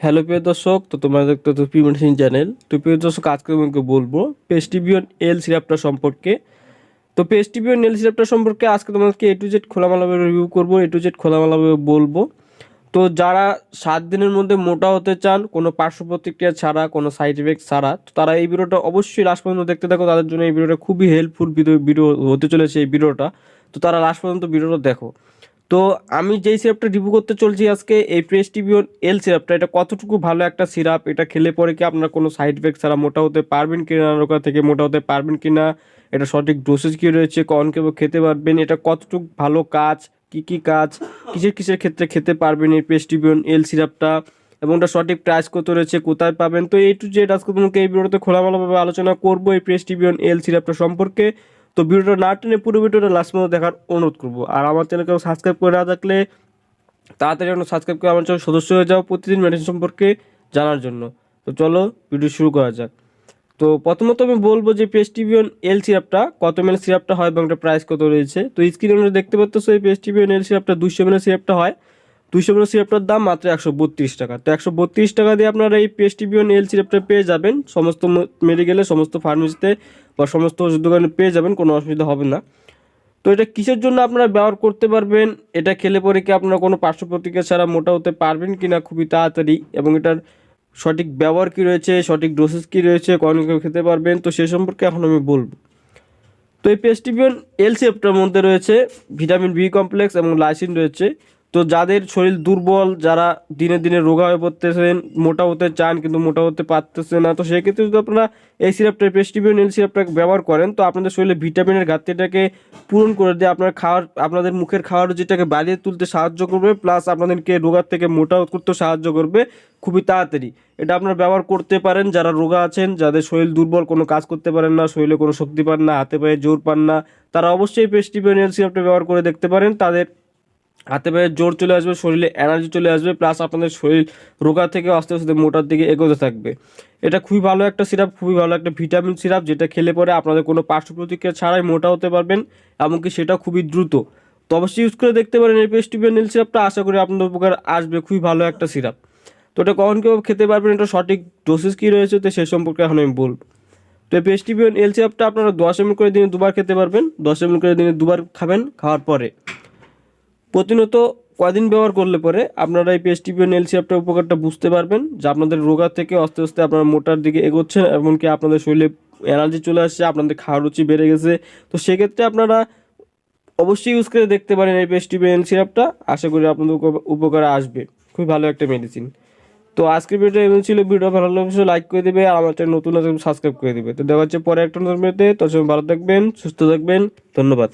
Hello প্রিয় দর্শক, তো তোমরা দেখতে তো পি মেডিসিন চ্যানেল তো প্রিয় দর্শক, আজকে তোমাকে বলব পেস্টিবিয়ন এল সিরাপটা সম্পর্কে। তো পেস্টিবিয়ন এল সিরাপটা সম্পর্কে আজকে তোমাদেরকে এ টু জেড খোলামেলাভাবে রিভিউ করব এ টু জেড খোলামেলাভাবে বলব। তো যারা সাত দিনের মধ্যে মোটা হতে চান, কোনো পার্শ্ব প্রতিক্রিয়া ছাড়া, কোনো সাইড এফেক্ট ছাড়া, তো তারা এই ভিডিওটা অবশ্যই লাস্ট পর্যন্ত দেখতে থাকো, তাদের জন্য এই ভিডিওটা খুবই হেল্পফুল ভিডিও ভিডিও হতে চলেছে এই ভিডিওটা। তো তারা লাস্ট পর্যন্ত ভিডিওটা দেখো। তো আমি যেই সিরাপটা রিভিউ করতে চলছি আজকে, এই প্রেস্টিবিয়ন এল সিরাপটা এটা কতটুকু ভালো একটা সিরাপ এটা খেলে পরে কি আপনার কোনো সাইড এফেক্ট ছাড়া মোটা হতে পারবেন কিনা রোগা থেকে মোটা হতে পারবেন কিনা এটা সঠিক ডোসেজ কী রয়েছে? কখন কেউ খেতে পারবেন? এটা কতটুকু ভালো কাজ? কি কি কাজ? কিসের কিসের ক্ষেত্রে খেতে পারবেন এই প্রেস্টিবিয়ন এল সিরাপটা এবং এটা সঠিক প্রাইস কত রয়েছে? কোথায় পাবেন? তো এই টু জেড আজকে তোমাকে এই ভিডিওতে খোলামেলাভাবে আলোচনা করব এই প্রেস্টিবিয়ন এল সিরাপটা সম্পর্কে। তো ভিডিওটা না টেনে পুরো ভিডিওটা লাস্ট পর্যন্ত দেখার অনুরোধ করব। আর আমার চ্যানেলকে সাবস্ক্রাইব করে না থাকলে তাড়াতাড়ি এখন সাবস্ক্রাইব করে আমার চ্যানেল সদস্য হয়ে যাও প্রতিদিন মেডিসিন সম্পর্কে জানার জন্য। তো চলো ভিডিও শুরু করা যাক। তো প্রথমত আমি বলব যে পেস্টিবিয়ন এল সিরাপটা কত এমএল সিরাপটা হয় এবং এটা প্রাইস কত রয়েছে? তো স্ক্রিনে আমরা দেখতে পাচ্ছ এই পেস্টিবিয়ন এল সিরাপটা দুশো এমএল সিরাপটা হয়। দুশো এমএল সিরাপটার দাম মাত্র একশো বত্রিশ টাকা। তো একশো বত্রিশ টাকা দিয়ে আপনারা এই পেস্টিবিয়ন এল সিরাপটা পেয়ে যাবেন। সমস্ত মেডিকেলে সমস্ত ফার্মেসিতে বা সমস্ত দোকানে পেয়ে যাবেন, কোনো অসুবিধা হবে না। তো এটা কিসের জন্য আপনারা ব্যবহার করতে পারবেন? এটা খেলে পরে কি আপনারা কোনো পার্শ্ব প্রতিক্রিয়া ছাড়া মোটা হতে পারবেন কি না খুবই তাড়াতাড়ি? এবং এটার সঠিক ব্যবহার কী রয়েছে? সঠিক ডোসেস কী রয়েছে? কখন খেতে পারবেন? তো সে সম্পর্কে এখন আমি বলব। তো এই পেস্টিবিয়ন এল মধ্যে রয়েছে ভিটামিন বি কমপ্লেক্স এবং লাইসিন রয়েছে। তো যাদের শরীর দুর্বল, যারা দিনে দিনে রোগা হয়ে পড়তেছেন, মোটা হতে চান কিন্তু মোটা হতে পারতেছে না, তো সেক্ষেত্রে যদি আপনারা এই সিরাপটা প্রেস্টিবিয়ন এল সিরাপটা ব্যবহার করেন, তো আপনাদের শরীরে ভিটামিনের ঘাটতিটাকে পূরণ করে দিয়ে আপনার খাওয়ার, আপনাদের মুখের খাওয়ার যেটাকে বাড়িয়ে তুলতে সাহায্য করবে প্লাস আপনাদেরকে রোগার থেকে মোটা করতে সাহায্য করবে খুবই তাড়াতাড়ি। এটা আপনারা ব্যবহার করতে পারেন, যারা রোগা আছেন, যাদের শরীর দুর্বল, কোনো কাজ করতে পারেন না, শরীরে কোনো শক্তি পান না, হাতে পায়ে জোর পান না, তারা অবশ্যই প্রেস্টিবিয়ন এল সিরাপটা ব্যবহার করে দেখতে পারেন, তাদের হাতে পায়ে জোর চলে আসবে, শরীরে এনার্জি চলে আসবে প্লাস আপনাদের শরীর রোগা থেকে আস্তে আস্তে মোটার দিকে এগোতে থাকবে। এটা খুবই ভালো একটা সিরাপ খুবই ভালো একটা ভিটামিন সিরাপ যেটা খেলে পরে আপনাদের কোনো পার্শ্ব প্রতিক্রিয়া ছাড়াই মোটা হতে পারবেন, এমনকি সেটা খুবই দ্রুত। তো অবশ্যই ইউজ করে দেখতে পারেন এই পেস্টিবিয়ান নীল সিরাপটা আশা করি আপনাদের উপকার আসবে, খুবই ভালো একটা সিরাপ তো এটা কখন কেউ খেতে পারবেন, এটা সঠিক ডোসেস কী রয়েছে, তো সে সম্পর্কে এখন আমি বলব। তো এই পেস্টিবিয়ান এল সিরাপটা আপনারা দশ এমএল করে দিনে দুবার খেতে পারবেন, দশ এমএল করে দিনে দুবার খাবেন, খাওয়ার পরে। প্রতিনিয়ত কদিন ব্যবহার করলে পরে আপনারা এই পেস্টিপিও নেল সিরাপটার উপকারটা বুঝতে পারবেন যে আপনাদের রোগা থেকে আস্তে আস্তে আপনারা মোটার দিকে এগোচ্ছেন এমনকি আপনাদের শরীরে এনার্জি চলে আসছে, আপনাদের খাওয়ার রুচি বেড়ে গেছে। তো সেক্ষেত্রে আপনারা অবশ্যই ইউজ করে দেখতে পারেন এই পেস্টিপিও নেল সিরাপটা আশা করি আপনাদের উপ- উপকারে আসবে। খুবই ভালো একটা মেডিসিন তো আজকের ভিডিও এমন ছিল। ভিডিও ভালো লাগলে লাইক করে দেবে আর আমার চ্যানেল নতুন সাবস্ক্রাইব করে দেবে। তো দেখা হচ্ছে পরে একটা নতুন ভিডিওতে তোর সঙ্গে ভালো থাকবেন, সুস্থ থাকবেন। ধন্যবাদ।